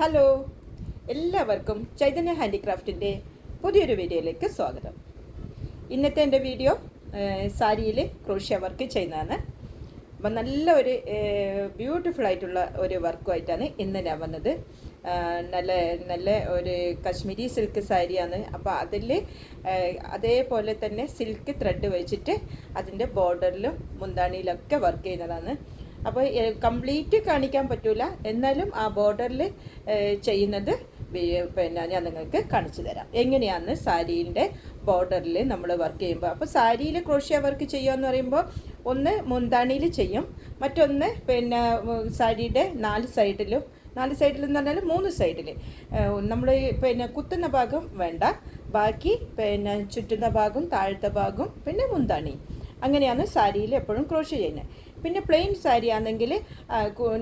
Hello എല്ലാവർക്കും ചൈതന്യ ഹാൻഡിക്രാഫ്റ്റിന്റെ പുതിയൊരു വീഡിയോയിലേക്ക് സ്വാഗതം. ഇന്നത്തെ എന്റെ വീഡിയോ സാരിയിൽ ക്രോഷ്യ വർക്ക് ചെയ്യുന്നതാണ്. അപ്പം നല്ല ഒരു ബ്യൂട്ടിഫുൾ ആയിട്ടുള്ള ഒരു വർക്കുമായിട്ടാണ് ഇന്ന് ഞാൻ വന്നത്. നല്ല നല്ല ഒരു കശ്മീരി സിൽക്ക് സാരിയാണ്. അപ്പോൾ അതിൽ അതേപോലെ തന്നെ സിൽക്ക് ത്രെഡ് വെച്ചിട്ട് അതിന്റെ ബോർഡറിലും മുന്താണിയിലൊക്കെ വർക്ക് ചെയ്യുന്നതാണ്. അപ്പോൾ കംപ്ലീറ്റ് കാണിക്കാൻ പറ്റൂല. എന്നാലും ആ ബോർഡറിൽ ചെയ്യുന്നത് പിന്നെ ഞാൻ നിങ്ങൾക്ക് കാണിച്ചു തരാം. എങ്ങനെയാണ് സാരീന്റെ ബോർഡറിൽ നമ്മൾ വർക്ക് ചെയ്യുമ്പോൾ? അപ്പോൾ സാരിയിൽ ക്രോഷ്യ വർക്ക് എന്ന് പറയുമ്പോൾ ഒന്ന് മുന്താണിയിൽ ചെയ്യും. മറ്റൊന്ന് പിന്നെ സാരിയുടെ നാല് സൈഡിലും നാല് സൈഡിൽ എന്ന് പറഞ്ഞാൽ മൂന്ന് സൈഡിൽ നമ്മൾ പിന്നെ കുത്തുന്ന ഭാഗം വേണ്ട. ബാക്കി പിന്നെ ചുറ്റുന്ന ഭാഗം താഴത്തെ ഭാഗം പിന്നെ മുന്താണി. അങ്ങനെയാണ് സാരിയിൽ എപ്പോഴും ക്രോഷ് ചെയ്യുന്നത്. പിന്നെ പ്ലെയിൻ സാരി ആണെങ്കിൽ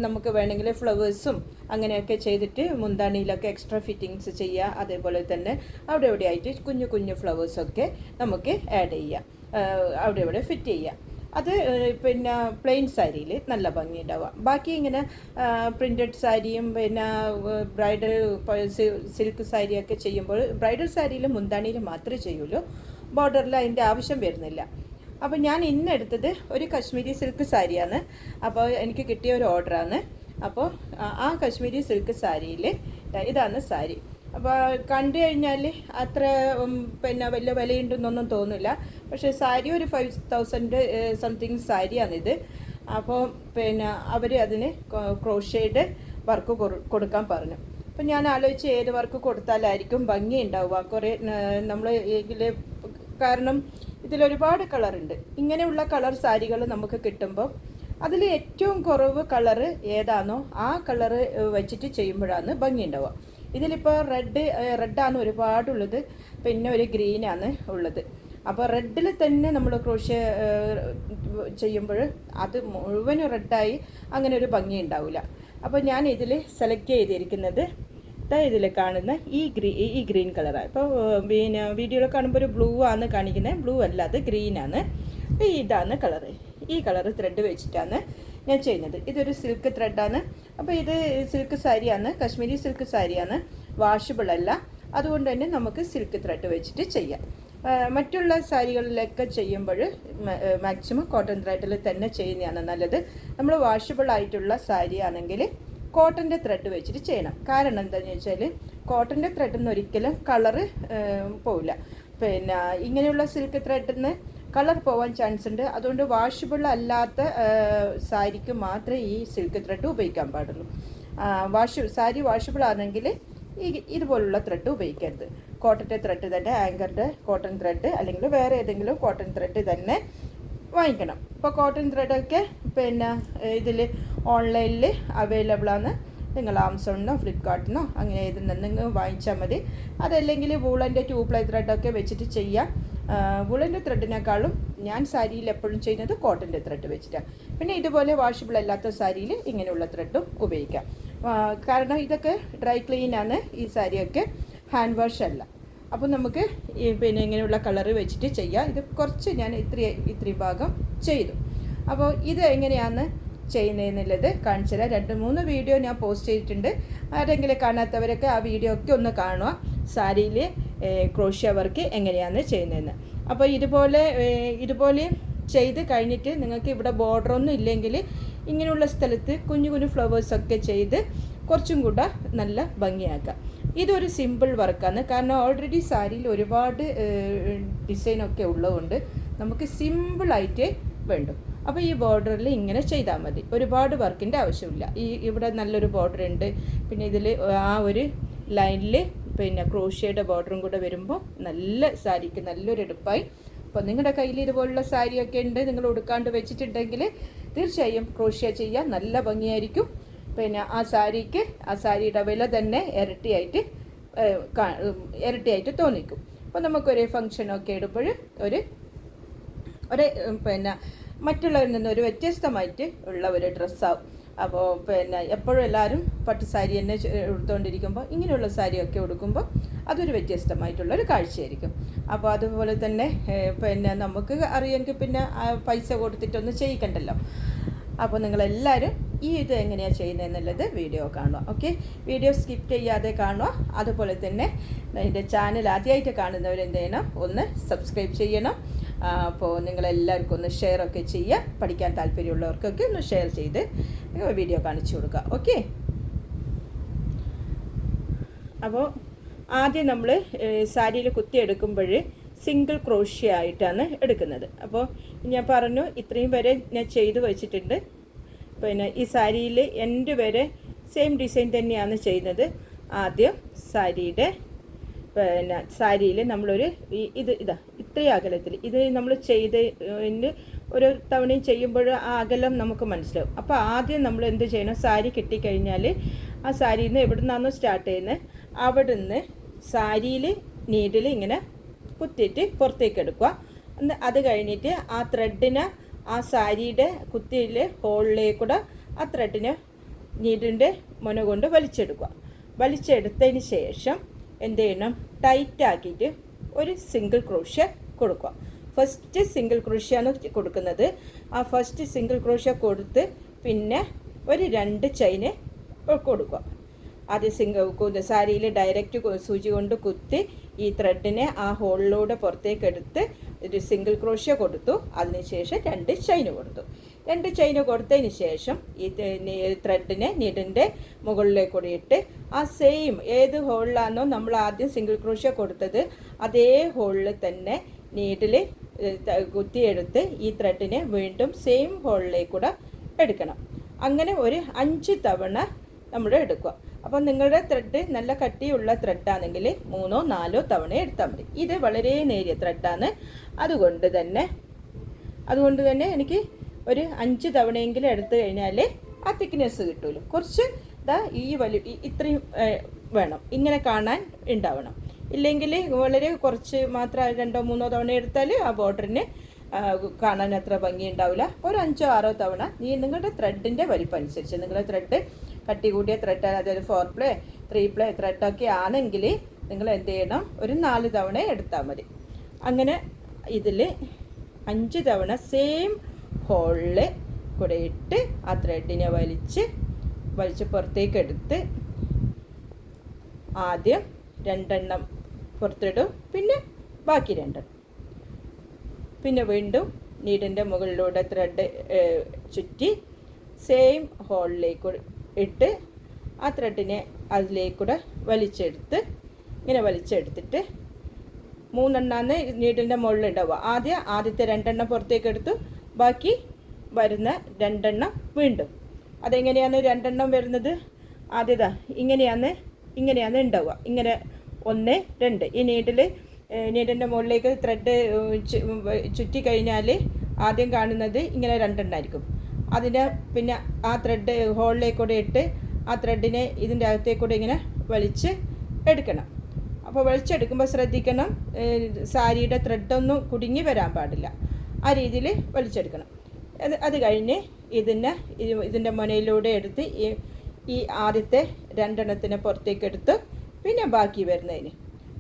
നമുക്ക് വേണമെങ്കിൽ ഫ്ലവേഴ്സും അങ്ങനെയൊക്കെ ചെയ്തിട്ട് മുന്താണിയിലൊക്കെ എക്സ്ട്രാ ഫിറ്റിങ്സ് ചെയ്യുക. അതേപോലെ തന്നെ അവിടെ ഇവിടെ ആയിട്ട് കുഞ്ഞു കുഞ്ഞു ഫ്ലവേഴ്സൊക്കെ നമുക്ക് ആഡ് ചെയ്യാം. അവിടെ ഇവിടെ ഫിറ്റ് ചെയ്യാം. അത് പിന്നെ പ്ലെയിൻ സാരിയിൽ നല്ല ഭംഗി ഉണ്ടാവുക ബാക്കി ഇങ്ങനെ പ്രിന്റഡ് സാരിയും പിന്നെ ബ്രൈഡൽ സിൽക്ക് സാരിയൊക്കെ ചെയ്യുമ്പോൾ ബ്രൈഡൽ സാരിയിൽ മുന്താണിയിൽ മാത്രമേ ചെയ്യുള്ളൂ. ബോർഡറിൽ അതിന്റെ ആവശ്യം വരുന്നില്ല. അപ്പോൾ ഞാൻ ഇന്ന് എടുത്തത് ഒരു കശ്മീരി സിൽക്ക് സാരിയാണ്. അപ്പോൾ എനിക്ക് കിട്ടിയ ഒരു ഓർഡറാണ്. അപ്പോൾ ആ- കശ്മീരി സിൽക്ക് സാരിയിൽ ഇതാണ് സാരി. അപ്പോൾ കണ്ടു കഴിഞ്ഞാൽ അത്ര പിന്നെ വലിയ വിലയുണ്ടെന്നൊന്നും തോന്നില്ല പക്ഷേ സാരി ഒരു ഫൈവ് തൗസൻഡ് സംതിങ് സാരിയാണിത്. അപ്പോൾ പിന്നെ അവർ അതിന് ക്രോഷേഡ് വർക്ക് കൊടുക്കാൻ പറഞ്ഞു. അപ്പം ഞാൻ ആലോചിച്ച് ഏത് വർക്ക് കൊടുത്താലായിരിക്കും ഭംഗി ഉണ്ടാവുക കുറേ നമ്മൾ കാരണം ഇതിലൊരുപാട് കളറുണ്ട് ഇങ്ങനെയുള്ള കളർ സാരികൾ നമുക്ക് കിട്ടുമ്പോൾ അതിൽ ഏറ്റവും കുറവ് കളറ് ഏതാണോ ആ കളറ് വെച്ചിട്ട് ചെയ്യുമ്പോഴാണ് ഭംഗി ഉണ്ടാവുക ഇതിലിപ്പോൾ റെഡ് റെഡാണ് ഒരുപാടുള്ളത്. പിന്നെ ഒരു ഗ്രീനാണ് ഉള്ളത്. അപ്പോൾ റെഡിൽ തന്നെ നമ്മൾ ക്രോഷ്യ ചെയ്യുമ്പോൾ അത് മുഴുവനും റെഡായി അങ്ങനെ ഒരു ഭംഗി ഉണ്ടാവില്ല അപ്പോൾ ഞാൻ ഇതിൽ സെലക്ട് ചെയ്തിരിക്കുന്നത് ഇതിൽ കാണുന്ന ഈ ഗ്രീ ഈ ഗ്രീൻ കളറാണ് ഇപ്പോൾ പിന്നെ വീഡിയോയിൽ കാണുമ്പോൾ ഒരു ബ്ലൂ ആണ് കാണിക്കുന്നത് ബ്ലൂ അല്ല അത് ഗ്രീനാണ് അപ്പോൾ ഇതാണ് കളറ്. ഈ കളറ് ത്രെഡ് വെച്ചിട്ടാണ് ഞാൻ ചെയ്യുന്നത്. ഇതൊരു സിൽക്ക് ത്രെഡാണ് അപ്പോൾ ഇത് സിൽക്ക് സാരിയാണ് കശ്മീരി സിൽക്ക് സാരിയാണ് വാഷബിൾ അല്ല. അതുകൊണ്ട് തന്നെ നമുക്ക് സിൽക്ക് ത്രെഡ് വെച്ചിട്ട് ചെയ്യാം. മറ്റുള്ള സാരികളിലൊക്കെ ചെയ്യുമ്പോൾ മാക്സിമം കോട്ടൺ ത്രെഡിൽ തന്നെ ചെയ്യുന്നതാണ് നല്ലത്. നമ്മൾ വാഷബിൾ ആയിട്ടുള്ള സാരി ആണെങ്കിൽ കോട്ടന്റെ ത്രെഡ് വെച്ചിട്ട് ചെയ്യണം. കാരണം എന്താണെന്ന് വെച്ചാൽ കോട്ടന്റെ ത്രെഡിൽ നിന്ന് ഒരിക്കലും കളറ് പോവില്ല. പിന്നെ ഇങ്ങനെയുള്ള സിൽക്ക് ത്രെഡിൽ നിന്ന് കളർ പോവാൻ ചാൻസ് ഉണ്ട്. അതുകൊണ്ട് വാഷബിൾ അല്ലാത്ത സാരിക്ക് മാത്രമേ ഈ സിൽക്ക് ത്രെഡ് ഉപയോഗിക്കാൻ പാടുള്ളൂ. വാഷ് സാരി വാഷബിൾ ആണെങ്കിൽ ഈ ഇതുപോലുള്ള ത്രെഡ് ഉപയോഗിക്കരുത്. കോട്ടന്റെ ത്രെഡ് തന്നെ ആങ്കറിന്റെ കോട്ടൺ ത്രെഡ് അല്ലെങ്കിൽ വേറെ ഏതെങ്കിലും കോട്ടൺ ത്രെഡ് തന്നെ വാങ്ങിക്കണം. ഇപ്പോൾ കോട്ടൺ ത്രെഡൊക്കെ പിന്നെ ഇതിൽ ഓൺലൈനിൽ അവൈലബിൾ ആണ്. നിങ്ങൾ ആമസോണിനോ ഫ്ലിപ്കാർട്ടിനോ അങ്ങനെ ഏതിൽ നിന്നെങ്കിലും വാങ്ങിച്ചാൽ മതി. അതല്ലെങ്കിൽ വൂളന്റെ ടൂ പ്ലൈ ത്രെഡൊക്കെ വെച്ചിട്ട് ചെയ്യാം. വൂളന്റെ ത്രെഡിനേക്കാളും ഞാൻ സാരിയിൽ എപ്പോഴും ചെയ്യുന്നത് കോട്ടന്റെ ത്രെഡ് വെച്ചിട്ടാണ് പിന്നെ ഇതുപോലെ വാഷബിൾ അല്ലാത്ത സാരിയിൽ ഇങ്ങനെയുള്ള ത്രെഡും ഉപയോഗിക്കാം. കാരണം ഇതൊക്കെ ഡ്രൈ ക്ലീൻ ആണ്. ഈ സാരിയൊക്കെ ഹാൻഡ് വാഷ് അല്ല. അപ്പോൾ നമുക്ക് പിന്നെ ഇങ്ങനെയുള്ള കളർ വെച്ചിട്ട് ചെയ്യാം. ഇത് കുറച്ച് ഞാൻ ഇത്ര ഇത്ര ഭാഗം ചെയ്തു. അപ്പോൾ ഇത് എങ്ങനെയാണ്? ചെയ്യുന്നതെന്നുള്ളത് കാണിച്ചു തരാം രണ്ട് മൂന്ന് വീഡിയോ ഞാൻ പോസ്റ്റ് ചെയ്തിട്ടുണ്ട്. ആരെങ്കിലും കാണാത്തവരൊക്കെ ആ വീഡിയോ ഒക്കെ ഒന്ന് കാണുക. സാരിയിൽ ക്രോഷ്യ വർക്ക് എങ്ങനെയാണ് ചെയ്യുന്നതെന്ന്. അപ്പോൾ ഇതുപോലെ ഇതുപോലെ ചെയ്ത് കഴിഞ്ഞിട്ട് നിങ്ങൾക്ക് ഇവിടെ ബോർഡർ ഒന്നും ഇല്ലെങ്കിൽ ഇങ്ങനെയുള്ള സ്ഥലത്ത് കുഞ്ഞു കുഞ്ഞു ഫ്ലവേഴ്സൊക്കെ ചെയ്ത് കുറച്ചും കൂടെ നല്ല ഭംഗിയാക്കാം ഇതൊരു സിമ്പിൾ വർക്കാണ് കാരണം ഓൾറെഡി സാരിയിൽ ഒരുപാട് ഡിസൈനൊക്കെ ഉള്ളതുകൊണ്ട് നമുക്ക് സിമ്പിളായിട്ട് വേണ്ടു. അപ്പോൾ ഈ ബോർഡറിൽ ഇങ്ങനെ ചെയ്താൽ മതി. ഒരുപാട് വർക്കിന്റെ ആവശ്യമില്ല. ഈ ഇവിടെ നല്ലൊരു ബോർഡർ ഉണ്ട്. പിന്നെ ഇതിൽ ആ ഒരു ലൈനിൽ പിന്നെ ക്രോഷ്യയുടെ ബോർഡറും കൂടെ വരുമ്പോൾ നല്ല സാരിക്ക് നല്ലൊരു എടുപ്പായി. അപ്പോൾ നിങ്ങളുടെ കയ്യിൽ ഇതുപോലുള്ള സാരിയൊക്കെ ഉണ്ട്. നിങ്ങൾ ഉടുക്കാണ്ട് വെച്ചിട്ടുണ്ടെങ്കിൽ തീർച്ചയായും ക്രോഷ്യ ചെയ്യാൻ നല്ല ഭംഗിയായിരിക്കും. പിന്നെ ആ സാരിക്ക് ആ സാരിയുടെ വില തന്നെ ഇരട്ടിയായിട്ട് ഇരട്ടിയായിട്ട് തോന്നിക്കും. അപ്പോൾ നമുക്കൊരു ഫങ്ഷനൊക്കെ ഇടുമ്പോൾ ഒരു ഒരു പിന്നെ മറ്റുള്ളവരിൽ നിന്ന് ഒരു വ്യത്യസ്തമായിട്ട് ഉള്ള ഒരു ഡ്രസ്സാവും. അപ്പോൾ പിന്നെ എപ്പോഴും എല്ലാവരും പട്ട് സാരി തന്നെ ഉടുത്തുകൊണ്ടിരിക്കുമ്പോൾ ഇങ്ങനെയുള്ള സാരിയൊക്കെ ഉടുക്കുമ്പോൾ അതൊരു വ്യത്യസ്തമായിട്ടുള്ളൊരു കാഴ്ചയായിരിക്കും. അപ്പോൾ അതുപോലെ തന്നെ പിന്നെ നമുക്ക് അറിയാമെങ്കിൽ പിന്നെ പൈസ കൊടുത്തിട്ടൊന്നും ചെയ്യിക്കണ്ടല്ലോ. അപ്പോൾ നിങ്ങളെല്ലാവരും ഈ ഇത് എങ്ങനെയാണ് ചെയ്യുന്നതെന്നുള്ളത് വീഡിയോ കാണുക ഓക്കെ? വീഡിയോ സ്കിപ്പ് ചെയ്യാതെ കാണുക. അതുപോലെ തന്നെ എന്റെ ചാനൽ ആദ്യമായിട്ട് കാണുന്നവർ എന്ത് ചെയ്യണം ഒന്ന് സബ്സ്ക്രൈബ് ചെയ്യണം. അപ്പോൾ നിങ്ങളെല്ലാവർക്കും ഒന്ന് ഷെയർ ഒക്കെ ചെയ്യുക പഠിക്കാൻ താല്പര്യമുള്ളവർക്കൊക്കെ ഒന്ന് ഷെയർ ചെയ്ത് വീഡിയോ കാണിച്ചു കൊടുക്കുക. ഓക്കെ അപ്പോൾ ആദ്യം നമ്മൾ സാരിയിൽ കുത്തി എടുക്കുമ്പോൾ സിംഗിൾ ക്രോഷ്യ ആയിട്ടാണ് എടുക്കുന്നത്. അപ്പോൾ ഞാൻ പറഞ്ഞു ഇത്രയും വരെ ഞാൻ ചെയ്തു വെച്ചിട്ടുണ്ട്. പിന്നെ ഈ സാരിയിൽ എന്റെ വരെ സെയിം ഡിസൈൻ തന്നെയാണ് ചെയ്യുന്നത്. ആദ്യം സാരിയുടെ പിന്നെ സാരിയിൽ നമ്മളൊരു ഇത് ഇതാ ഇത്രയും അകലത്തിൽ ഇത് നമ്മൾ ചെയ്ത് ഓരോ തവണയും ചെയ്യുമ്പോൾ ആ അകലം നമുക്ക് മനസ്സിലാവും. അപ്പോൾ ആദ്യം നമ്മൾ എന്ത് ചെയ്യണം? സാരി കിട്ടിക്കഴിഞ്ഞാൽ ആ സാരിയിൽ നിന്ന് എവിടെ നിന്നാണോ സ്റ്റാർട്ട് ചെയ്യുന്നത് അവിടെ നിന്ന് സാരിയിൽ നീഡിൽ ഇങ്ങനെ കുത്തിയിട്ട് പുറത്തേക്ക് എടുക്കുക. എന്ന് അത് കഴിഞ്ഞിട്ട് ആ ത്രെഡിനെ ആ സാരിയുടെ കുത്തിയിൽ ഹോളിലേക്കൂടെ ആ ത്രെഡിനെ നീഡിന്റെ മുന കൊണ്ട് വലിച്ചെടുക്കുക. വലിച്ചെടുത്തതിന് ശേഷം എന്ത് ചെയ്യണം? ടൈറ്റ് ആക്കിയിട്ട് ഒരു സിംഗിൾ ക്രോഷ്യ കൊടുക്കുക. ഫസ്റ്റ് സിംഗിൾ ക്രോഷ്യാണ് കൊടുക്കുന്നത്. ആ ഫസ്റ്റ് സിംഗിൾ ക്രോഷ്യ കൊടുത്ത് പിന്നെ ഒരു രണ്ട് ചൈന് കൊടുക്കുക. ആദ്യം സിംഗിൾ സാരിയിൽ ഡയറക്റ്റ് സൂചി കൊണ്ട് കുത്തി ഈ ത്രെഡിനെ ആ ഹോളിലൂടെ പുറത്തേക്ക് എടുത്ത് ഒരു സിംഗിൾ ക്രോഷ്യ കൊടുത്തു. അതിനുശേഷം രണ്ട് ചൈന് കൊടുത്തു. രണ്ട് ചെയിൻ കൊടുത്തതിന് ശേഷം ഈ ത്രെഡിനെ നീഡിന്റെ മുകളിലേക്ക് കൂടി ഇട്ട് ആ സെയിം ഏത് ഹോളിലാണോ നമ്മൾ ആദ്യം സിംഗിൾ ക്രോഷ്യ കൊടുത്തത് അതേ ഹോളിൽ തന്നെ നീഡിൽ കുത്തിയെടുത്ത് ഈ ത്രെഡിനെ വീണ്ടും സെയിം ഹോളിലേക്ക് കൂടെ എടുക്കണം. അങ്ങനെ ഒരു അഞ്ച് തവണ നമ്മൾ എടുക്കുക. അപ്പോൾ നിങ്ങളുടെ ത്രെഡ് നല്ല കട്ടിയുള്ള ത്രെഡാണെങ്കിൽ മൂന്നോ നാലോ തവണ എടുത്താൽ മതി. ഇത് വളരെ നേരിയ ത്രെഡാണ് അതുകൊണ്ട് തന്നെ അതുകൊണ്ട് തന്നെ എനിക്ക് ഒരു അഞ്ച് തവണയെങ്കിലും എടുത്തു കഴിഞ്ഞാൽ ആ തിക്നെസ് കിട്ടുമല്ലോ കുറച്ച് ഇതാ ഈ വലി ഇത്രയും വേണം. ഇങ്ങനെ കാണാൻ ഉണ്ടാവണം. ഇല്ലെങ്കിൽ വളരെ കുറച്ച് മാത്രം രണ്ടോ മൂന്നോ തവണ എടുത്താൽ ആ ബോർഡറിന് കാണാൻ അത്ര ഭംഗി ഉണ്ടാവില്ല ഒരു അഞ്ചോ ആറോ തവണ നീ നിങ്ങളുടെ ത്രെഡിന്റെ വലിപ്പം അനുസരിച്ച് നിങ്ങളുടെ ത്രെഡ് കട്ടി കൂടിയ ത്രെഡ് അതായത് ഫോർ പ്ലേ ത്രീ പ്ലേ ത്രെഡൊക്കെ ആണെങ്കിൽ നിങ്ങൾ എന്ത് ചെയ്യണം? ഒരു നാല് തവണ എടുത്താൽ മതി. അങ്ങനെ ഇതിൽ അഞ്ച് തവണ സെയിം ഹോളിൽ കൂടെ ഇട്ട് ആ ത്രെഡിനെ വലിച്ച് വലിച്ച് പുറത്തേക്ക് എടുത്ത് ആദ്യം രണ്ടെണ്ണം പുറത്തിടും. പിന്നെ ബാക്കി രണ്ടെണ്ണം പിന്നെ വീണ്ടും നീഡിന്റെ മുകളിലൂടെ ത്രെഡ് ചുറ്റി സെയിം ഹോളിലേക്ക് ഇട്ട് ആ ത്രെഡിനെ അതിലേക്കൂടെ വലിച്ചെടുത്ത് ഇങ്ങനെ വലിച്ചെടുത്തിട്ട് മൂന്നെണ്ണാന്ന് നീഡിന്റെ മുകളിലുണ്ടാവുക ആദ്യം ആദ്യത്തെ രണ്ടെണ്ണം പുറത്തേക്ക് എടുത്തു ബാക്കി വരുന്ന രണ്ടെണ്ണം വീണ്ടും. അതെങ്ങനെയാണ് രണ്ടെണ്ണം വരുന്നത്? ആദ്യതാ ഇങ്ങനെയാണ് ഇങ്ങനെയാണ് ഉണ്ടാവുക. ഇങ്ങനെ ഒന്ന് രണ്ട്. ഈ നീഡിൽ നീഡിന്റെ മുകളിലേക്ക് ത്രെഡ് ചുറ്റി കഴിഞ്ഞാൽ ആദ്യം കാണുന്നത് ഇങ്ങനെ രണ്ടെണ്ണമായിരിക്കും അതിന് പിന്നെ ആ ത്രെഡ് ഹോളിലേക്കൂടെ ഇട്ട് ആ ത്രെഡിനെ ഇതിന്റെ അകത്തേക്കൂടെ ഇങ്ങനെ വലിച്ച് എടുക്കണം. അപ്പോൾ വലിച്ചെടുക്കുമ്പോൾ ശ്രദ്ധിക്കണം സാരിയുടെ ത്രെഡൊന്നും കുടുങ്ങി വരാൻ പാടില്ല. ആ രീതിയിൽ വലിച്ചെടുക്കണം. അത് അത് കഴിഞ്ഞ് ഇതിനെ ഇത് ഇതിന്റെ മുനയിലൂടെ എടുത്ത് ഈ ഈ ആദ്യത്തെ രണ്ടെണ്ണത്തിനെ പുറത്തേക്ക് എടുത്ത് പിന്നെ ബാക്കി വരുന്നതിന്.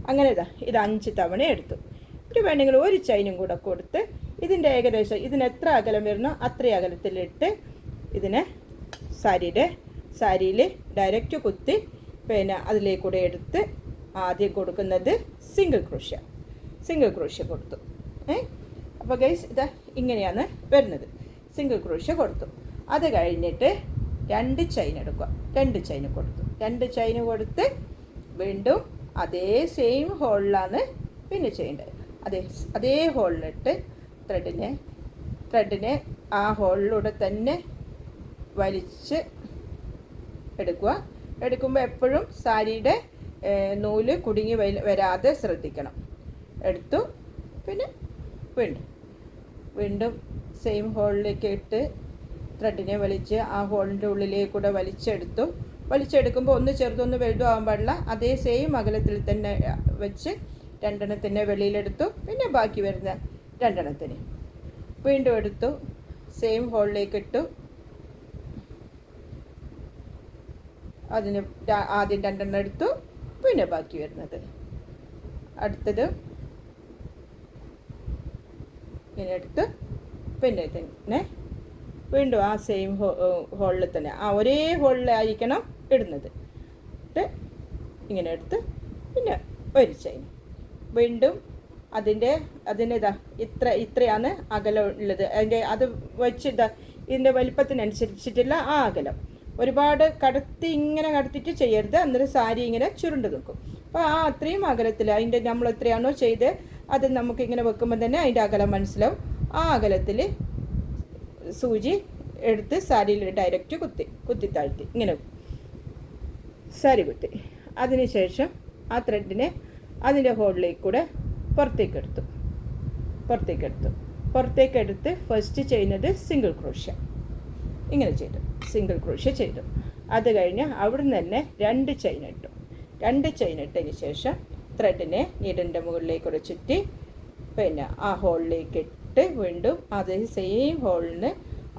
അങ്ങനെ ഇതാ ഇത് അഞ്ച് തവണ എടുത്തു. ഒരു വേണമെങ്കിൽ ഒരു ചൈനും കൂടെ കൊടുത്ത് ഇതിന്റെ ഏകദേശം ഇതിന് എത്ര അകലം വരുന്നോ അത്ര അകലത്തിലിട്ട് ഇതിനെ സാരിയുടെ സാരിയിൽ ഡയറക്റ്റ് കുത്തി പിന്നെ അതിലേക്കൂടെ എടുത്ത് ആദ്യം കൊടുക്കുന്നത് സിംഗിൾ ക്രോഷ്യ സിംഗിൾ ക്രോഷ്യ കൊടുത്തു. ഏ? അപ്പോൾ ഗൈസ് ഇതാ ഇങ്ങനെയാണ് വരുന്നത്. സിംഗിൾ ക്രോഷ്യ കൊടുത്തു. അത് കഴിഞ്ഞിട്ട് രണ്ട് ചൈൻ എടുക്കുക. രണ്ട് ചൈൻ കൊടുത്തു. രണ്ട് ചൈൻ കൊടുത്ത് വീണ്ടും അതേ സെയിം ഹോളിലാണ് പിന്നെ ചെയ്യേണ്ടത്. അതേ അതേ ഹോളിലിട്ട് ത്രെഡിനെ ത്രെഡിനെ ആ ഹോളിലൂടെ തന്നെ വലിച്ച് എടുക്കുക. എടുക്കുമ്പോൾ എപ്പോഴും സാരിയുടെ നൂൽ കുടുങ്ങി വരാതെ ശ്രദ്ധിക്കണം. എടുത്തു പിന്നെ വീണ്ടും. വീണ്ടും സെയിം ഹോളിലേക്ക് ഇട്ട് ത്രെഡിനെ വലിച്ച് ആ ഹോളിന്റെ ഉള്ളിലേക്ക് കൂടെ വലിച്ചെടുത്തു. വലിച്ചെടുക്കുമ്പോൾ ഒന്ന് ചെറുതൊന്ന് വലുതും ആവാൻ പാടില്ല. അതേ സെയിം അകലത്തിൽ തന്നെ വെച്ച് രണ്ടെണ്ണത്തിന്റെ വെളിയിലെടുത്തു. പിന്നെ ബാക്കി വരുന്ന രണ്ടെണ്ണത്തിന് വീണ്ടും എടുത്തു. സെയിം ഹോളിലേക്ക് ഇട്ടു. അതിന് ആദ്യം രണ്ടെണ്ണം എടുത്തു. പിന്നെ ബാക്കി വരുന്നത്. അടുത്തത് ഇങ്ങനെ എടുത്ത് പിന്നെ തന്നെ വീണ്ടും ആ സെയിം ഹോളിൽ തന്നെ ആ ഒരേ ഹോളിലായിരിക്കണം ഇടുന്നത്. ഇട്ട് ഇങ്ങനെ എടുത്ത് പിന്നെ ഒരു ചെയിൻ വീണ്ടും അതിന്റെ അതിനിതാ ഇത്ര ഇത്രയാണ് അകലം ഉള്ളത്. അതിന്റെ അത് വെച്ചിതാ ഇതിന്റെ വലിപ്പത്തിനനുസരിച്ചിട്ടുള്ള ആ അകലം. ഒരുപാട് കടത്തി ഇങ്ങനെ കടത്തിട്ട് ചെയ്യരുത്. അന്നേരം സാരി ഇങ്ങനെ ചുരുണ്ട് നിൽക്കും. അപ്പോൾ ആ അത്രയും അകലത്തിൽ അതിന്റെ നമ്മൾ എത്രയാണോ ചെയ്ത് അത് നമുക്ക് ഇങ്ങനെ വെക്കുമ്പോൾ തന്നെ അതിന്റെ അകലം മനസ്സിലാവും. ആ അകലത്തിൽ സൂചി എടുത്ത് സാരിയിൽ ഡയറക്റ്റ് കുത്തി കുത്തി താഴ്ത്തി. ഇങ്ങനെ സാരി കുത്തി. അതിനുശേഷം ആ ത്രെഡിനെ അതിന്റെ ഹോളിലേക്ക് കൂടെ പുറത്തേക്ക് എടുത്തു. പുറത്തേക്ക് എടുത്തു. പുറത്തേക്ക് ഫസ്റ്റ് ചെയ്യുന്നത് സിംഗിൾ ക്രോഷ്യ ഇങ്ങനെ ചെയ്തു. സിംഗിൾ ക്രോഷ്യ ചെയ്തു. അത് കഴിഞ്ഞ് അവിടുന്ന് തന്നെ രണ്ട് ചെയിൻ ഇട്ടു. രണ്ട് ചെയിൻ ഇട്ടതിന് ശേഷം ത്രെഡിനെ നീഡിന്റെ മുകളിലേക്ക് ഒരു ചുറ്റി പിന്നെ ആ ഹോളിലേക്ക് ഇട്ട് വീണ്ടും അതേ സെയിം ഹോളിന്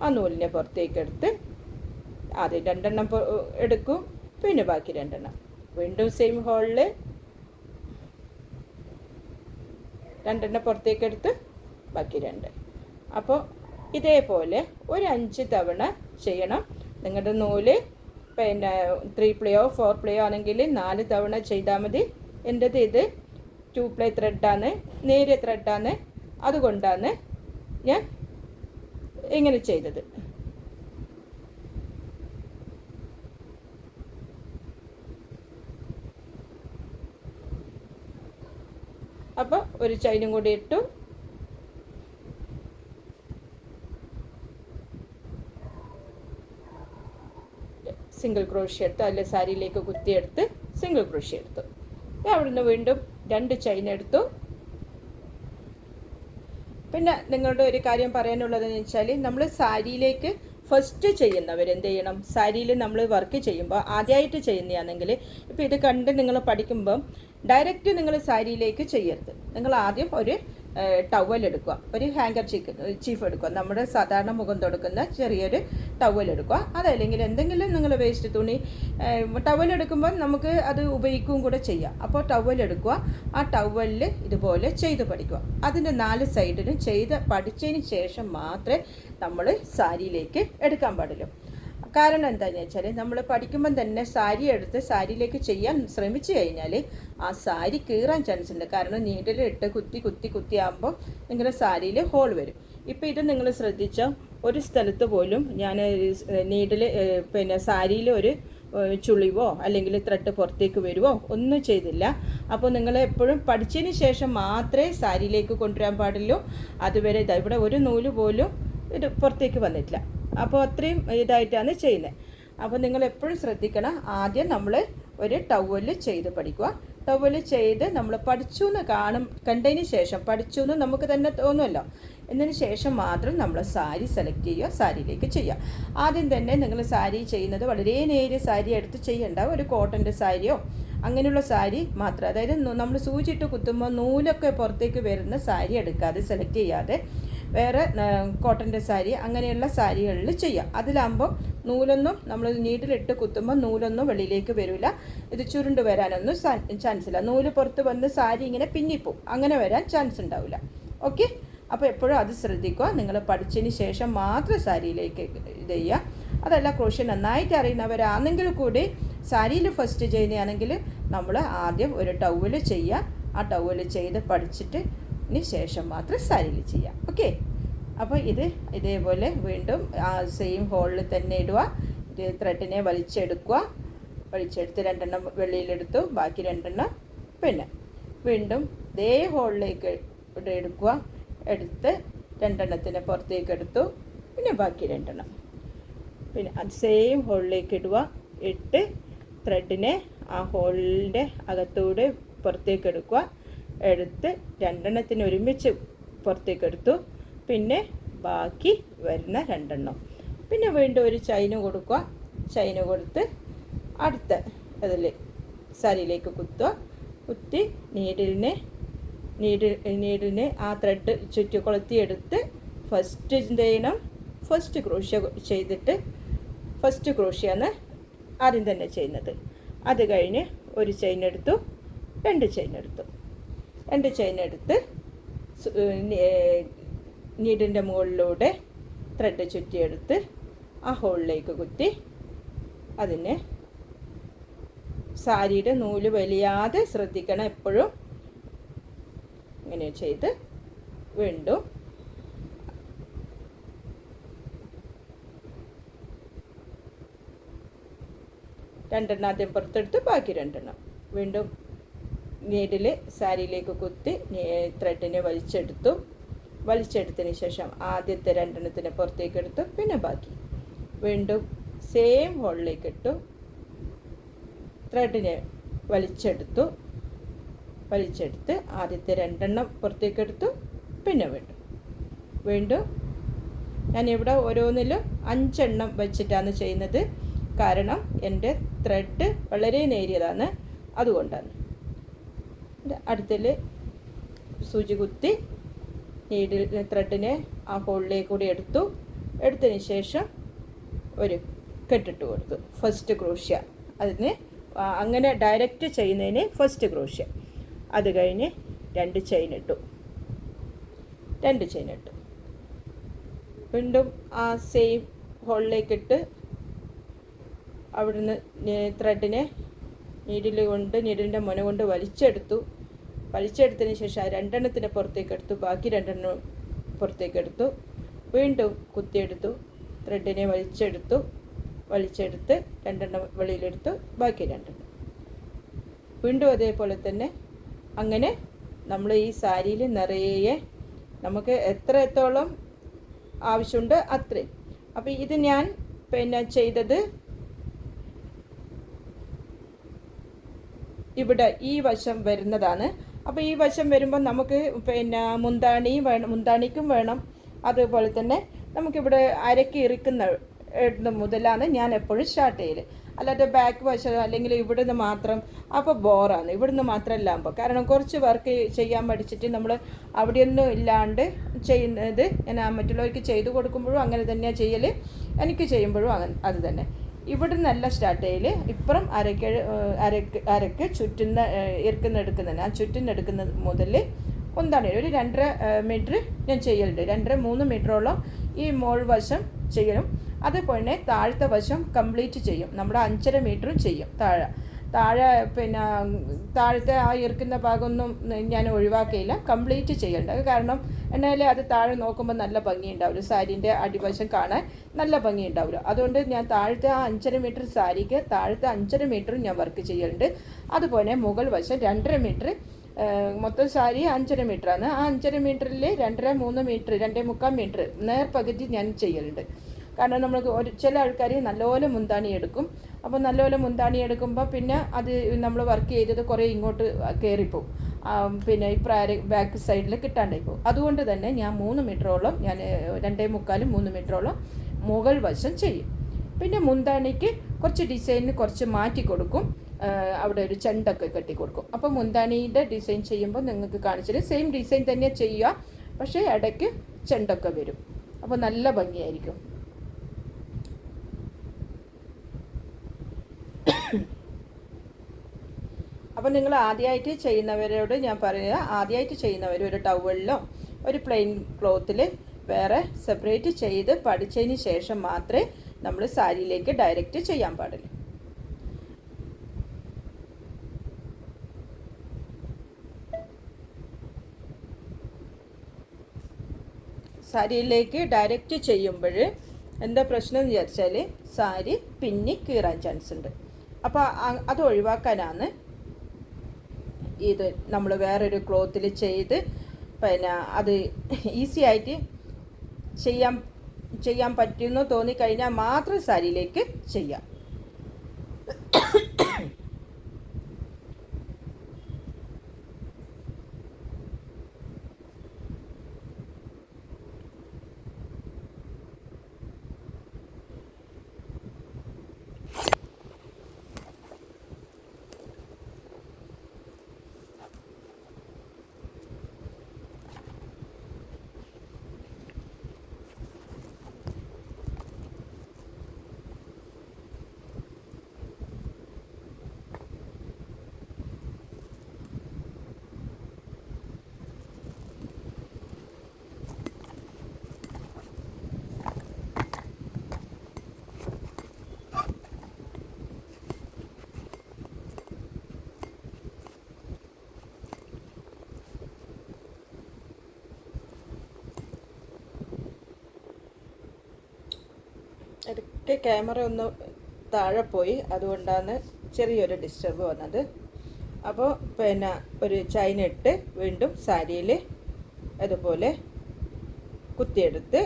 ആ നൂലിനെ പുറത്തേക്ക് എടുത്ത് ആദ്യം രണ്ടെണ്ണം എടുക്കും പിന്നെ ബാക്കി രണ്ടെണ്ണം. വീണ്ടും സെയിം ഹോളിൽ രണ്ടെണ്ണം പുറത്തേക്ക് എടുത്ത് ബാക്കി രണ്ട്. അപ്പോൾ ഇതേപോലെ ഒരു അഞ്ച് തവണ ചെയ്യണം. നിങ്ങളുടെ നൂൽ പിന്നെ ത്രീ പ്ലേയോ ഫോർ പ്ലേയോ ആണെങ്കിൽ നാല് തവണ ചെയ്താൽ മതി. എന്റെത് ഇത് ടു പ്ലേ ത്രെഡാണ് നേരിയ ത്രെഡാണ് അതുകൊണ്ടാണ് ഞാൻ ഇങ്ങനെ ചെയ്തത്. അപ്പോൾ ഒരു ചൈനും കൂടി ഇട്ടു. സിംഗിൾ ക്രോഷ്യ എടുത്ത് അതിൽ സാരിയിലേക്ക് കുത്തിയെടുത്ത് സിംഗിൾ ക്രോഷ്യ എടുത്തു. അവിടുന്ന് വീണ്ടും രണ്ട് ചൈന എടുത്തു. പിന്നെ നിങ്ങളുടെ ഒരു കാര്യം പറയാനുള്ളതെന്ന് വെച്ചാൽ നമ്മൾ സാരിയിലേക്ക് ഫസ്റ്റ് ചെയ്യുന്നവർ എന്ത് ചെയ്യണം? സാരിയിൽ നമ്മൾ വർക്ക് ചെയ്യുമ്പോൾ ആദ്യമായിട്ട് ചെയ്യുന്നതാണെങ്കിൽ ഇപ്പോൾ ഇത് കണ്ട് നിങ്ങൾ പഠിക്കുമ്പം ഡയറക്റ്റ് നിങ്ങൾ സാരിയിലേക്ക് ചെയ്യരുത്. നിങ്ങൾ ആദ്യം ഒരു ടവൽ എടുക്കുക. ഒരു ഹാങ്കർ ചീക്ക് ചീഫ് എടുക്കുക. നമ്മുടെ സാധാരണ മുഖം തുടക്കുന്ന ചെറിയൊരു ടവൽ എടുക്കുക. അതല്ലെങ്കിൽ എന്തെങ്കിലും നിങ്ങൾ വേസ്റ്റ് തുണി ടവൽ എടുക്കുമ്പോൾ നമുക്ക് അത് ഉപയോഗിക്കുകയും കൂടെ ചെയ്യാം. അപ്പോൾ ടവൽ എടുക്കുക. ആ ടവലിൽ ഇതുപോലെ ചെയ്ത് പഠിക്കുക. അതിന്റെ നാല് സൈഡിലും ചെയ്ത് പഠിച്ചതിന് ശേഷം മാത്രമേ നമ്മൾ സാരിയിലേക്ക് എടുക്കാൻ പാടുള്ളൂ. കാരണം എന്താണെന്ന് വെച്ചാൽ നമ്മൾ പഠിക്കുമ്പം തന്നെ സാരി എടുത്ത് സാരിയിലേക്ക് ചെയ്യാൻ ശ്രമിച്ചു കഴിഞ്ഞാൽ ആ സാരി കീറാൻ ചാൻസ് ഉണ്ട്. കാരണം നീഡിലിട്ട് കുത്തി കുത്തി കുത്തി ആകുമ്പോൾ നിങ്ങളുടെ സാരിയിൽ ഹോൾ വരും. ഇപ്പോൾ ഇത് നിങ്ങൾ ശ്രദ്ധിച്ച? ഒരു സ്ഥലത്ത് പോലും ഞാൻ നീഡിൽ പിന്നെ സാരിയിൽ ഒരു ചുളിവോ അല്ലെങ്കിൽ ത്രെഡ് പുറത്തേക്ക് വരുവോ ഒന്നും ചെയ്തില്ല. അപ്പോൾ നിങ്ങൾ എപ്പോഴും പഠിച്ചതിന് ശേഷം മാത്രമേ സാരിയിലേക്ക് കൊണ്ടുവരാൻ പാടുള്ളൂ. അതുവരെ ഇവിടെ ഒരു നൂൽ പോലും ഇത് പുറത്തേക്ക് വന്നിട്ടില്ല. അപ്പോൾ അത്രയും ഇതായിട്ടാണ് ചെയ്യുന്നത്. അപ്പോൾ നിങ്ങൾ എപ്പോഴും ശ്രദ്ധിക്കണം ആദ്യം നമ്മൾ ഒരു ടവൽ ചെയ്ത് പഠിക്കുക. ടവൽ ചെയ്ത് നമ്മൾ പഠിച്ചു എന്ന് കാണും കണ്ടതിന് ശേഷം പഠിച്ചു എന്ന് നമുക്ക് തന്നെ തോന്നുമല്ലോ. എന്നതിന് ശേഷം മാത്രം നമ്മൾ സാരി സെലക്ട് ചെയ്യുക സാരിയിലേക്ക് ചെയ്യുക. ആദ്യം തന്നെ നിങ്ങൾ സാരി ചെയ്യുന്നത് വളരെ നേരിയ സാരി എടുത്ത് ചെയ്യേണ്ട ഒരു കോട്ടന്റെ സാരിയോ അങ്ങനെയുള്ള സാരി മാത്രം. അതായത് നമ്മൾ സൂചിയിട്ട് കുത്തുമ്പോൾ നൂലൊക്കെ പുറത്തേക്ക് വരുന്ന സാരി എടുക്കാതെ സെലക്ട് ചെയ്യാതെ വേറെ കോട്ടന്റെ സാരി അങ്ങനെയുള്ള സാരികളിൽ ചെയ്യാം. അതിലാകുമ്പോൾ നൂലൊന്നും നമ്മൾ നീഡിലിട്ട് കുത്തുമ്പോൾ നൂലൊന്നും വെളിയിലേക്ക് വരില്ല ഇത് ചുരുണ്ട് വരാനൊന്നും ചാൻസ് ഇല്ല നൂൽ പുറത്ത് വന്ന് സാരി ഇങ്ങനെ പിന്നിപ്പോവും അങ്ങനെ വരാൻ ചാൻസ് ഉണ്ടാവില്ല ഓക്കെ? അപ്പോൾ എപ്പോഴും അത് ശ്രദ്ധിക്കുക. നിങ്ങൾ പഠിച്ചതിന് ശേഷം മാത്രം സാരിയിലേക്ക് ഇത് ചെയ്യുക. അതല്ല ക്രോഷ്യ നന്നായിട്ട് അറിയുന്നവരാണെങ്കിൽ കൂടി സാരിയിൽ ഫസ്റ്റ് ചെയ്യുന്നതാണെങ്കിൽ നമ്മൾ ആദ്യം ഒരു ടവൽ ചെയ്യുക. ആ ടവൽ ചെയ്ത് പഠിച്ചിട്ട് ശേഷം മാത്രം സാരിയിൽ ചെയ്യാം. ഓക്കെ അപ്പോൾ ഇത് ഇതേപോലെ വീണ്ടും ആ സെയിം ഹോളിൽ തന്നെ ഇടുക. ത്രെഡിനെ വലിച്ചെടുക്കുക. വലിച്ചെടുത്ത് രണ്ടെണ്ണം വെള്ളിയിലെടുത്തു ബാക്കി രണ്ടെണ്ണം പിന്നെ വീണ്ടും ഇതേ ഹോളിലേക്ക് ഇവിടെ എടുക്കുക. എടുത്ത് രണ്ടെണ്ണത്തിനെ പുറത്തേക്ക് എടുത്തു. പിന്നെ ബാക്കി രണ്ടെണ്ണം. പിന്നെ അത് സെയിം ഹോളിലേക്ക് ഇടുക. ഇട്ട് ത്രെഡിനെ ആ ഹോളിന്റെ അകത്തൂടെ പുറത്തേക്ക് എടുക്കുക. എടുത്ത് രണ്ടെണ്ണത്തിന് ഒരുമിച്ച് പുറത്തേക്ക് എടുത്തു പിന്നെ ബാക്കി വരുന്ന രണ്ടെണ്ണം. പിന്നെ വീണ്ടും ഒരു ചൈന കൊടുക്കുക. ചൈന കൊടുത്ത് അടുത്ത അതിൽ സാരിയിലേക്ക് കുത്തുക. കുത്തി നീഡിലിനെ നീഡിൽ നീഡിലിനെ ആ ത്രെഡ് ചുറ്റി കൊളുത്തിയെടുത്ത് ഫസ്റ്റ് എന്ത് ചെയ്യണം ഫസ്റ്റ് ക്രോഷ്യ ചെയ്തിട്ട് ഫസ്റ്റ് ക്രോഷ്യാണ് ആദ്യം തന്നെ ചെയ്യുന്നത്. അത് കഴിഞ്ഞ് ഒരു ചെയിൻ എടുത്തു രണ്ട് ചെയിൻ എടുത്തു. രണ്ട് ചെയിൻ എടുത്ത് നീഡിന്റെ മുകളിലൂടെ ത്രെഡ് ചുറ്റിയെടുത്ത് ആ ഹോളിലേക്ക് കുത്തി അതിനെ സാരിയുടെ നൂൽ വലിയാതെ ശ്രദ്ധിക്കണം എപ്പോഴും. ഇങ്ങനെ ചെയ്ത് വീണ്ടും രണ്ടെണ്ണം ആദ്യം പുറത്തെടുത്ത് ബാക്കി രണ്ടെണ്ണം. വീണ്ടും നീഡിൽ സാരിയിലേക്ക് കുത്തി ത്രെഡിനെ വലിച്ചെടുത്തു. വലിച്ചെടുത്തതിന് ശേഷം ആദ്യത്തെ രണ്ടെണ്ണത്തിന് പുറത്തേക്ക് എടുത്തു. പിന്നെ ബാക്കി. വീണ്ടും സെയിം ഹോളിലേക്ക് ഇട്ടു. ത്രെഡിനെ വലിച്ചെടുത്തു. വലിച്ചെടുത്ത് ആദ്യത്തെ രണ്ടെണ്ണം പുറത്തേക്ക് എടുത്തു. പിന്നെ വീണ്ടും. വീണ്ടും ഞാനിവിടെ ഓരോന്നിലും അഞ്ചെണ്ണം വെച്ചിട്ടാണ് ചെയ്യുന്നത്. കാരണം എന്റെ ത്രെഡ് വളരെ നേരിയതാണ്. അതുകൊണ്ടാണ്. അടുത്തിൽ സൂചി കുത്തി നീഡിൽ ത്രെഡിനെ ആ ഹോളിലേക്ക് കൂടി എടുത്തു. എടുത്തതിന് ശേഷം ഒരു കെട്ടിട്ട് കൊടുത്തു. First crochet. അതിന് അങ്ങനെ ഡയറക്റ്റ് ചെയ്യുന്നതിന് ഫസ്റ്റ് ക്രൂഷ്യ. അത് കഴിഞ്ഞ് രണ്ട് ചെയിൻ ഇട്ടു. രണ്ട് ചെയിൻ ഇട്ടു. വീണ്ടും ആ സെയിം ഹോളിലേക്കിട്ട് അവിടുന്ന് ത്രെഡിനെ നീഡിൽ കൊണ്ട് നീഡിലിന്റെ മുന കൊണ്ട് വലിച്ചെടുത്തു. വലിച്ചെടുത്തതിന് ശേഷം ആ രണ്ടെണ്ണത്തിന്റെ പുറത്തേക്ക് എടുത്തു ബാക്കി രണ്ടെണ്ണം പുറത്തേക്ക് എടുത്തു വീണ്ടും കുത്തിയെടുത്തു. ത്രെഡിനെ വലിച്ചെടുത്തു. വലിച്ചെടുത്ത് രണ്ടെണ്ണം വെളിയിലെടുത്തു. ബാക്കി രണ്ടെണ്ണം. വീണ്ടും അതേപോലെ തന്നെ അങ്ങനെ നമ്മൾ ഈ സാരിയിൽ നിറയെ നമുക്ക് എത്ര എത്തോളം ആവശ്യമുണ്ട് അത്രയും. അപ്പോൾ ഇത് ഞാൻ പിന്നെ ചെയ്തത് ഇവിടെ ഈ വശം വരുന്നതാണ്. അപ്പോൾ ഈ വശം വരുമ്പോൾ നമുക്ക് പിന്നെ മുന്താണി വേണം മുന്താണിക്കും വേണം. അതുപോലെ തന്നെ നമുക്കിവിടെ അരക്കി ഇറിക്കുന്ന മുതലാണ് ഞാൻ എപ്പോഴും സ്റ്റാർട്ട് ചെയ്യൽ അല്ലാതെ ബാക്ക് വശം അല്ലെങ്കിൽ ഇവിടുന്ന് മാത്രം അപ്പോൾ ബോറാണ് ഇവിടുന്ന് മാത്രമല്ല ആകുമ്പോൾ കാരണം കുറച്ച് വർക്ക് ചെയ്യാൻ പഠിച്ചിട്ട് നമ്മൾ അവിടെയൊന്നും ഇല്ലാണ്ട് ചെയ്യുന്നത് ഞാൻ മറ്റുള്ളവർക്ക് ചെയ്തു കൊടുക്കുമ്പോഴും അങ്ങനെ തന്നെയാണ് ചെയ്യൽ എനിക്ക് ചെയ്യുമ്പോഴും അങ്ങനെ അത് തന്നെ. ഇവിടെ നിന്നല്ല സ്റ്റാർട്ട് ചെയ്യൽ ഇപ്പുറം അരക്ക് അരക്ക് അരക്ക് ചുറ്റുന്ന ഇറക്കുന്ന എടുക്കുന്നതിന് ആ ചുറ്റുന്ന എടുക്കുന്ന മുതൽ ഒന്നാണ്. ഒരു രണ്ടര മീറ്റർ ഞാൻ ചെയ്യലുണ്ട്. രണ്ടര മൂന്ന് മീറ്ററോളം ഈ മോൾ വശം ചെയ്യലും. അതുപോലെ താഴത്തെ വശം കംപ്ലീറ്റ് ചെയ്യും. നമ്മുടെ അഞ്ചര മീറ്ററും ചെയ്യും താഴെ. താഴെ പിന്നെ താഴത്തെ ആ ഈർക്കുന്ന ഭാഗമൊന്നും ഞാൻ ഒഴിവാക്കിയില്ല. കംപ്ലീറ്റ് ചെയ്യേണ്ട. കാരണം എന്നാലേ അത് താഴെ നോക്കുമ്പോൾ നല്ല ഭംഗി ഉണ്ടാവില്ല സാരീന്റെ അടിവശം കാണാൻ നല്ല ഭംഗിയുണ്ടാവില്ല അതുകൊണ്ട് ഞാൻ താഴത്തെ ആ അഞ്ചര മീറ്റർ സാരിക്ക് താഴത്തെ അഞ്ചര മീറ്ററും ഞാൻ വർക്ക് ചെയ്യലുണ്ട്. അതുപോലെ മുകൾ വശം രണ്ടര മീറ്റർ മൊത്തം സാരി അഞ്ചര മീറ്ററാണ് ആ അഞ്ചര മീറ്ററിൽ രണ്ടര മൂന്ന് മീറ്റർ രണ്ടേ മുക്കാൽ മീറ്റർ നേർപകുതി ഞാൻ ചെയ്യലുണ്ട്. കാരണം നമ്മൾ ഒരു ചില ആൾക്കാർ നല്ലപോലെ മുന്താണി എടുക്കും. അപ്പോൾ നല്ലപോലെ മുന്താണി എടുക്കുമ്പോൾ പിന്നെ അത് നമ്മൾ വർക്ക് ചെയ്തത് കുറേ ഇങ്ങോട്ട് കയറിപ്പോവും പിന്നെ ഈ പ്രാര ബാക്ക് സൈഡിൽ കിട്ടാണ്ടായി പോകും അതുകൊണ്ട് തന്നെ ഞാൻ മൂന്ന് മീറ്ററോളം ഞാൻ രണ്ടേ മുക്കാലും മൂന്ന് മീറ്ററോളം മുകൾ വശം ചെയ്യും. പിന്നെ മുന്താണിക്ക് കുറച്ച് ഡിസൈനിന് കുറച്ച് മാറ്റി കൊടുക്കും. അവിടെ ഒരു ചെണ്ടൊക്കെ കെട്ടി കൊടുക്കും. അപ്പോൾ മുന്താണിയുടെ ഡിസൈൻ ചെയ്യുമ്പോൾ നിങ്ങൾക്ക് കാണിച്ചിട്ട് സെയിം ഡിസൈൻ തന്നെ ചെയ്യുക. പക്ഷേ ഇടയ്ക്ക് ചെണ്ടൊക്കെ വരും. അപ്പോൾ നല്ല ഭംഗിയായിരിക്കും. അപ്പോൾ നിങ്ങൾ ആദ്യമായിട്ട് ചെയ്യുന്നവരോട് ഞാൻ പറയുക ആദ്യമായിട്ട് ചെയ്യുന്നവർ ഒരു ടവലിലോ ഒരു പ്ലെയിൻ ക്ലോത്തിൽ വേറെ സെപ്പറേറ്റ് ചെയ്ത് പഠിച്ചതിന് ശേഷം മാത്രമേ നമ്മൾ സാരിയിലേക്ക് ഡയറക്റ്റ് ചെയ്യാൻ പാടുള്ളൂ. സാരിയിലേക്ക് ഡയറക്റ്റ് ചെയ്യുമ്പോൾ എന്താ പ്രശ്നം എന്ന് വിചാരിച്ചാൽ സാരി പിന്നി കീറാൻ ചാൻസ് ഉണ്ട്. അപ്പോൾ അത് ഒഴിവാക്കാനാണ് ഇത് നമ്മൾ വേറൊരു ക്ലോത്തിൽ ചെയ്ത് പിന്നെ അത് ഈസി ആയിട്ട് ചെയ്യാൻ ചെയ്യാൻ പറ്റുമെന്ന് തോന്നിക്കഴിഞ്ഞാൽ മാത്രം സാരിയിലേക്ക് ചെയ്യാം. ഒക്കെ ക്യാമറ ഒന്ന് താഴെ പോയി. അതുകൊണ്ടാണ് ചെറിയൊരു ഡിസ്റ്റർബ് വന്നത്. അപ്പോൾ പിന്നെ ഒരു ചൈന ഇട്ട് വീണ്ടും സാരിയിൽ അതുപോലെ കുത്തിയെടുത്ത്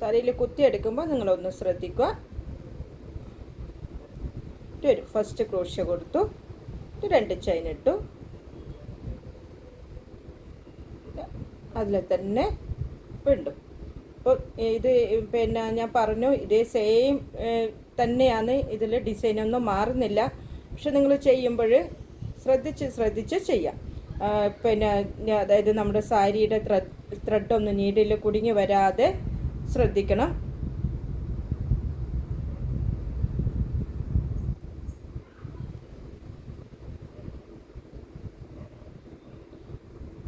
സാരിയിൽ കുത്തിയെടുക്കുമ്പോൾ നിങ്ങളൊന്ന് ശ്രദ്ധിക്കുക. ഫസ്റ്റ് ക്രോഷ്യ കൊടുത്തു. രണ്ട് ചൈൻ ഇട്ടു. അതിൽ തന്നെ വീണ്ടും. അപ്പോൾ ഇത് പിന്നെ ഞാൻ പറഞ്ഞു ഇതേ സെയിം തന്നെയാണ് ഇതിൽ ഡിസൈനൊന്നും മാറുന്നില്ല. പക്ഷെ നിങ്ങൾ ചെയ്യുമ്പോൾ ശ്രദ്ധിച്ച് ശ്രദ്ധിച്ച് ചെയ്യാം. പിന്നെ അതായത് നമ്മുടെ സാരിയുടെ ത്രെഡ് ത്രെഡൊന്നും നീഡിൽ കുടുങ്ങി വരാതെ ശ്രദ്ധിക്കണം.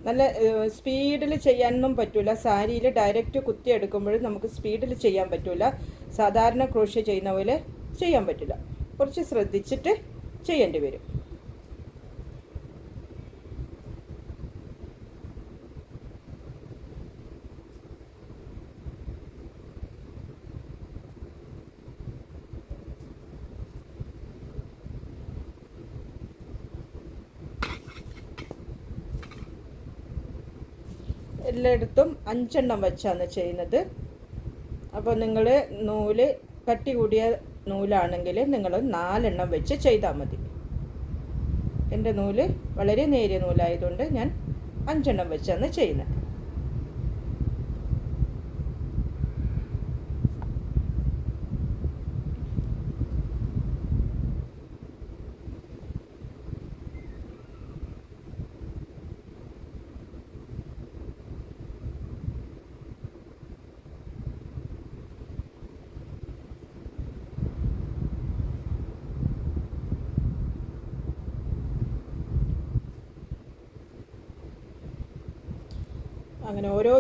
നല്ല സ്പീഡിൽ ചെയ്യാനൊന്നും പറ്റില്ല സാരിയിൽ ഡയറക്റ്റ് കുത്തി എടുക്കുമ്പോഴും നമുക്ക് സ്പീഡിൽ ചെയ്യാൻ പറ്റില്ല സാധാരണ ക്രോഷ്യ ചെയ്യുന്ന പോലെ ചെയ്യാൻ പറ്റില്ല കുറച്ച് ശ്രദ്ധിച്ചിട്ട് ചെയ്യേണ്ടി വരും. എല്ലായിടത്തും അഞ്ചെണ്ണം വെച്ചാണ് ചെയ്യുന്നത്. അപ്പോൾ നിങ്ങൾ നൂൽ കട്ടി കൂടിയ നൂലാണെങ്കിൽ നിങ്ങൾ നാലെണ്ണം വെച്ച് ചെയ്താൽ മതി. എന്റെ നൂൽ വളരെ നേരിയ നൂലായതുകൊണ്ട് ഞാൻ അഞ്ചെണ്ണം വെച്ചാണ് ചെയ്യുന്നത്.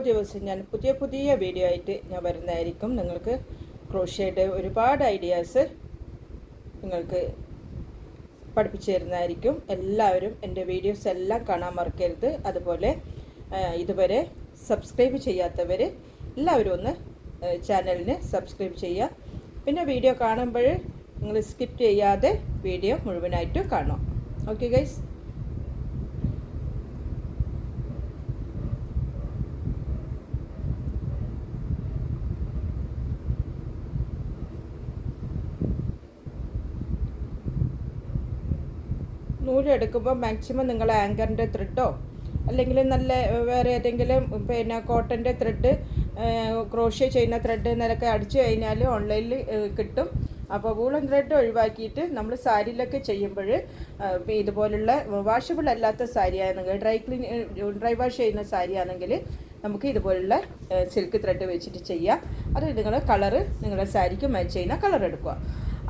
ദിവസവും ഞാൻ പുതിയ പുതിയ വീഡിയോ ആയിട്ട് ഞാൻ വരുന്നതായിരിക്കും. നിങ്ങൾക്ക് ക്രോഷ്യയുടെ ഒരുപാട് ഐഡിയാസ് നിങ്ങൾക്ക് പഠിപ്പിച്ചു തരുന്നതായിരിക്കും. എല്ലാവരും എന്റെ വീഡിയോസ് എല്ലാം കാണാൻ മറക്കരുത്. അതുപോലെ ഇതുവരെ സബ്സ്ക്രൈബ് ചെയ്യാത്തവർ എല്ലാവരും ഒന്ന് ചാനലിന് സബ്സ്ക്രൈബ് ചെയ്യുക. പിന്നെ വീഡിയോ കാണുമ്പോൾ നിങ്ങൾ സ്കിപ്പ് ചെയ്യാതെ വീഡിയോ മുഴുവനായിട്ട് കാണാം ഓക്കെ ഗൈസ് നൂലെടുക്കുമ്പോൾ മാക്സിമം നിങ്ങൾ ആങ്കറിന്റെ ത്രെഡോ അല്ലെങ്കിൽ നല്ല വേറെ ഏതെങ്കിലും പിന്നെ കോട്ടന്റെ ത്രെഡ് ക്രോഷ്യ ചെയ്യുന്ന ത്രെഡ് എന്നൊക്കെ അടിച്ചു കഴിഞ്ഞാൽ ഓൺലൈനിൽ കിട്ടും. അപ്പോൾ വൂളൻ ത്രെഡ് ഒഴിവാക്കിയിട്ട് നമ്മൾ സാരിയിലൊക്കെ ചെയ്യുമ്പോൾ ഇതുപോലുള്ള വാഷബിൾ അല്ലാത്ത സാരി ആണെങ്കിൽ ഡ്രൈ ക്ലീൻ ഡ്രൈ വാഷ് ചെയ്യുന്ന സാരി ആണെങ്കിൽ നമുക്ക് ഇതുപോലുള്ള സിൽക്ക് ത്രെഡ് വെച്ചിട്ട് ചെയ്യാം. അത് നിങ്ങൾ കളറ് നിങ്ങളുടെ സാരിക്ക് മാച്ച് ചെയ്യുന്ന കളർ എടുക്കുക.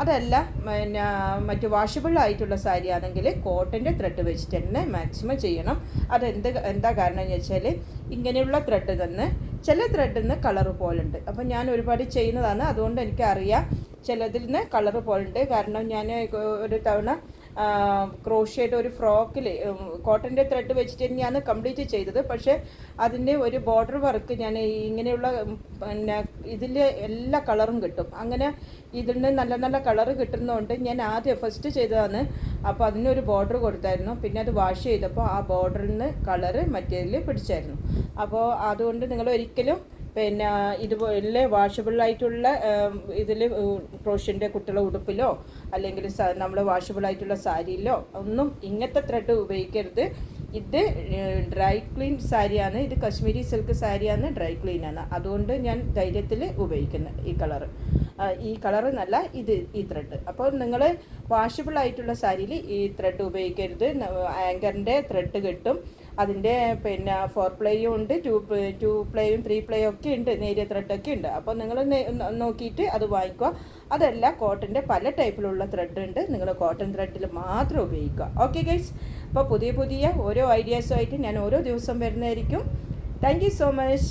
അതല്ല പിന്നെ മറ്റു വാഷബിൾ ആയിട്ടുള്ള സാരി ആണെങ്കിൽ കോട്ടന്റെ ത്രെഡ് വെച്ചിട്ട് തന്നെ മാക്സിമം ചെയ്യണം. അതെന്ത് എന്താ കാരണം എന്ന് വെച്ചാൽ ഇങ്ങനെയുള്ള ത്രെഡ് തന്നെ ചില ത്രെഡിൽ നിന്ന് കളറ് പോലുണ്ട്. അപ്പം ഞാൻ ഒരുപാട് ചെയ്യുന്നതാണ്. അതുകൊണ്ട് എനിക്കറിയാം ചിലതിൽ നിന്ന് കളറ് പോലുണ്ട്. കാരണം ഞാൻ ഒരു തവണ ക്രോഷ്യയുടെ ഒരു ഫ്രോക്കിൽ കോട്ടന്റെ ത്രെഡ് വെച്ചിട്ട് തന്നെയാണ് കംപ്ലീറ്റ് ചെയ്തത്. പക്ഷേ അതിന്റെ ഒരു ബോർഡർ വർക്ക് ഞാൻ ഇങ്ങനെയുള്ള പിന്നെ ഇതിൽ എല്ലാ കളറും കിട്ടും. അങ്ങനെ ഇതിൽ നിന്ന് നല്ല നല്ല കളർ കിട്ടുന്നതുകൊണ്ട് ഞാൻ ആദ്യം ഫസ്റ്റ് ചെയ്തതാണ്. അപ്പോൾ അതിനൊരു ബോർഡർ കൊടുത്തായിരുന്നു. പിന്നെ അത് വാഷ് ചെയ്തപ്പോൾ ആ ബോർഡറിൽ നിന്ന് കളറ് മറ്റേതിൽ പിടിച്ചായിരുന്നു. അപ്പോൾ അതുകൊണ്ട് നിങ്ങൾ ഒരിക്കലും പിന്നെ ഇതുപോലെ വാഷബിൾ ആയിട്ടുള്ള ഇതിൽ ക്രോഷ്യന്റെ കുട്ടികളെ ഉടുപ്പിലോ അല്ലെങ്കിൽ നമ്മൾ വാഷബിൾ ആയിട്ടുള്ള സാരിയിലോ ഒന്നും ഇങ്ങനത്തെ ത്രെഡ് ഉപയോഗിക്കരുത്. ഇത് ഡ്രൈ ക്ലീൻ സാരിയാണ്. ഇത് കശ്മീരി സിൽക്ക് സാരിയാണ് ഡ്രൈ ക്ലീൻ ആണ്. അതുകൊണ്ട് ഞാൻ ധൈര്യത്തിൽ ഉപയോഗിക്കുന്നത് ഈ കളറ് ഈ കളർ എന്നല്ല ഇത് ഈ ത്രെഡ് അപ്പോൾ നിങ്ങൾ വാഷബിൾ ആയിട്ടുള്ള സാരിയിൽ ഈ ത്രെഡ് ഉപയോഗിക്കരുത്. ആങ്കറിന്റെ ത്രെഡ് കിട്ടും. അതിന്റെ പിന്നെ ഫോർ പ്ലേയും ഉണ്ട് ടു ടു പ്ലേയും ത്രീ പ്ലേയും ഒക്കെ ഉണ്ട് നേരിയ ത്രെഡ് ഒക്കെ ഉണ്ട്. അപ്പോൾ നിങ്ങൾ നോക്കിയിട്ട് അത് വാങ്ങിക്കുക അതല്ല കോട്ടന്റെ പല ടൈപ്പിലുള്ള ത്രെഡ് ഉണ്ട്. നിങ്ങൾ കോട്ടൺ ത്രെഡിൽ മാത്രം ഉപയോഗിക്കുക. ഓക്കെ ഗൈസ് അപ്പോൾ പുതിയ പുതിയ ഓരോ ഐഡിയാസുമായിട്ട് ഞാൻ ഓരോ ദിവസം വരുന്നതായിരിക്കും. Thank you so much